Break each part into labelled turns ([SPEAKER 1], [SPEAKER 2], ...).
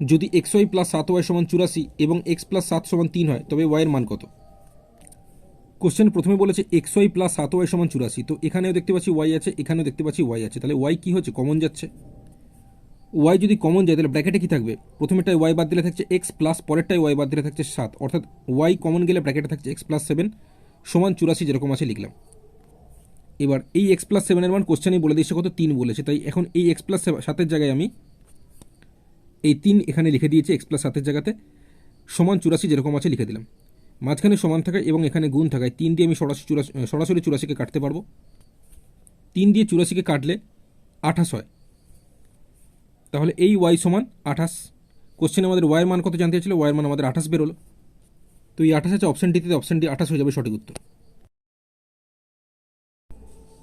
[SPEAKER 1] যদি X Y plus সাত Y সমান চুরাশি এবং এক্স প্লাস সাত সমান তিন হয়, তবে ওয়াইয়ের মান কত? কোশ্চেন প্রথমে বলেছে এক্স ওয়াই প্লাস সাত ওয়াই সমান চুরাশি, তো এখানেও দেখতে পাচ্ছি ওয়াই আছে, এখানেও দেখতে পাচ্ছি ওয়াই আছে, তাহলে ওয়াই কী হচ্ছে? কমন যাচ্ছে। ওয়াই যদি কমন যায়, তাহলে ব্র্যাকেটে কী থাকবে? প্রথমেটায় ওয়াই বাদ দিলে থাকছে এক্স প্লাস পরেরটায় ওয়াই বাদ দিলে থাকছে সাত, অর্থাৎ ওয়াই কমন গেলে ব্র্যাকেটে থাকছে এক্স প্লাস সেভেন সমান চুরাশি যেরকম আছে লিখলাম। এবার এই এক্স প্লাস সেভেনের মান কোশ্চেনেই বলে দিয়েছে কত? তিন বলেছে, তাই এখন এই এক্স প্লাস সাতের জায়গায় আমি এই তিন এখানে লিখে দিয়েছি এক্স প্লাস সাতের জায়গাতে। সমান চুরাশি যেরকম আছে লিখে দিলাম। মাঝখানে সমান থাকায় এবং এখানে গুণ থাকায় তিন দিয়ে আমি সরাসরি চুরাশি সরাসরি চুরাশিকে কাটতে পারব। তিন দিয়ে চুরাশিকে কাটলে আঠাশ হয়। তাহলে এই ওয়াই সমান আঠাশ। কোশ্চেনে আমাদের ওয়াইয়ের মান কত জানতে চাইছিল? ওয়াইয়ের মান আমাদের আঠাশ বেরোলো। তো এই আঠাশ আছে অপশন ডিতে অপশন ডি আঠাশ হয়ে যাবে সঠিক উত্তর।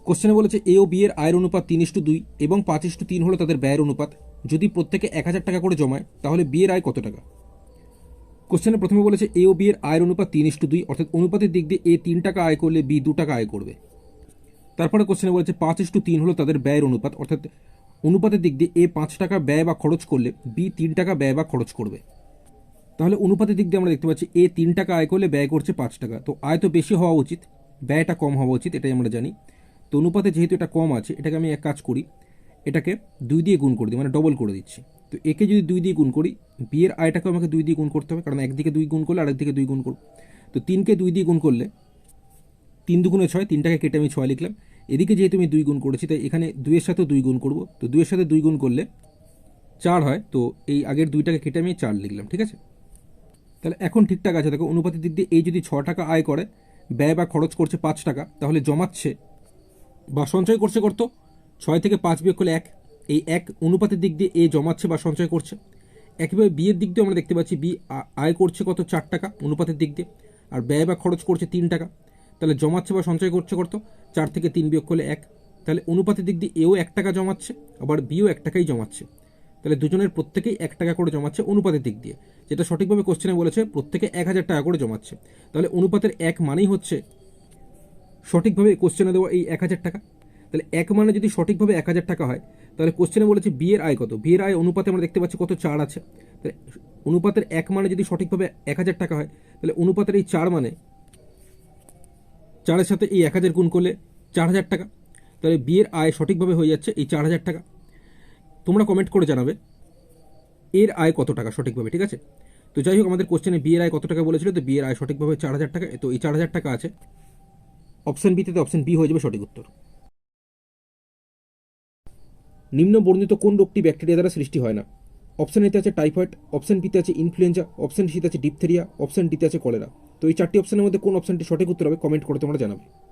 [SPEAKER 1] কোশ্চেনে বলেছে এ ও বি এর আয়ের অনুপাত তিন ইস্টু দুই এবং পাঁচ ইস্টু তিন হলো তাদের ব্যয়ের অনুপাত। যদি প্রত্যেকে এক হাজার টাকা করে জমায়, তাহলে বিয়ের আয় কত টাকা? কোশ্চেনে প্রথমে বলেছে, এ ও বি এর আয়ের অনুপাত তিন ইস্টু দুই, অর্থাৎ অনুপাতের দিক দিয়ে এ তিন টাকা আয় করলে বি দু টাকা আয় করবে। তারপরে কোশ্চেনে বলেছে, পাঁচ ইস্টু তিন হলো তাদের ব্যয়ের অনুপাত, অর্থাৎ অনুপাতের দিক দিয়ে এ পাঁচ টাকা ব্যয় বা খরচ করলে বি তিন টাকা ব্যয় বা খরচ করবে। তাহলে অনুপাতের দিক দিয়ে আমরা দেখতে পাচ্ছি, এ তিন টাকা আয় করলে ব্যয় করছে পাঁচ টাকা। তো আয় তো বেশি হওয়া উচিত, ব্যয়টা কম হওয়া উচিত, এটাই আমরা জানি। তো অনুপাতে যেহেতু এটা কম আছে, এটাকে আমি এক কাজ করি এটাকে দুই দিয়ে গুণ করে দিই মানে ডবল করে দিচ্ছি। তো একে যদি দুই দিয়ে গুণ করি বিয়ের আয়টাকেও আমাকে দুই দিয়ে গুণ করতে হবে, কারণ একদিকে দুই গুণ করলে আরেকদিকে দুই গুণ করব। তো তিনকে দুই দিয়ে গুণ করলে তিন দুগুণে ছয়, তিনটাকে কেটে আমি ছয় লিখলাম। এদিকে যেহেতু আমি দুই গুণ করেছি, তাই এখানে দুইয়ের সাথে দুই গুণ করব। তো দুইয়ের সাথে দুই গুণ করলে চার হয়, তো এই আগের দুইটাকে কেটে আমি চার লিখলাম, ঠিক আছে? তাহলে এখন ঠিকঠাক আছে, দেখো অনুপাতের দিক দিয়ে এই যদি ছ টাকা আয় করে, ব্যয় বা খরচ করছে পাঁচ টাকা, তাহলে জমাচ্ছে বা সঞ্চয় করছে করতো ছয় থেকে পাঁচ বিয়োগ করলে এক। এই এক অনুপাতের দিক দিয়ে এ জমাচ্ছে বা সঞ্চয় করছে। একইভাবে বিয়ের দিক দিয়ে আমরা দেখতে পাচ্ছি, বি আয় করছে কত? চার টাকা অনুপাতের দিক দিয়ে। আর ব্যয় বা খরচ করছে তিন টাকা। তাহলে জমাচ্ছে বা সঞ্চয় করছে কত? চার থেকে তিন বিয়োগ করলে এক। তাহলে অনুপাতের দিক দিয়ে এও এক টাকা জমাচ্ছে, আবার বিও এক টাকাই জমাচ্ছে। তাহলে দুজনের প্রত্যেকেই এক টাকা করে জমাচ্ছে অনুপাতের দিক দিয়ে। যেটা সঠিকভাবে কোশ্চেনে বলেছে, প্রত্যেকে এক হাজার টাকা করে জমাচ্ছে। তাহলে অনুপাতের এক মানেই হচ্ছে সঠিকভাবে কোশ্চেনে দেওয়া এই এক হাজার টাকা। তাহলে এক মানে যদি সঠিকভাবে এক হাজার টাকা হয়, তাহলে কোশ্চেনে বলেছে বিয়ের আয় কত? বিয়ের আয় অনুপাতে আমরা দেখতে পাচ্ছি কত চার আছে। তাহলে অনুপাতের এক মানে যদি সঠিকভাবে এক হাজার টাকা হয়, তাহলে অনুপাতের এই চার মানে চারের সাথে এই এক হাজার গুণ করলে চার হাজার টাকা। তাহলে বিয়ের আয় সঠিকভাবে হয়ে যাচ্ছে এই চার হাজার টাকা। তোমরা কমেন্ট করে জানাবে এর আয় কত টাকা সঠিকভাবে, ঠিক আছে? তো যাই হোক, আমাদের কোশ্চেনে বিয়ের আয় কত টাকা বলেছিল, তো বিয়ের আয় সঠিকভাবে চার হাজার টাকা তো এই চার হাজার টাকা আছে। অপশন বিতে অপশন বি হয়ে যাবে সঠিক উত্তর। নিম্ন বর্ণিত কোন রোগটি ব্যাকটেরিয়া দ্বারা সৃষ্টি হয় না? অপশন এতে আছে টাইফয়েড অপশন বিতে আছে ইনফ্লুয়েঞ্জা অপশন সিতে আছে ডিপথেরিয়া অপশন ডিতে আছে কলেরা তো এই চারটি অপশনের মধ্যে কোন অপশনটি সঠিক উত্তর হবে কমেন্ট করে তোমরা জানাবে।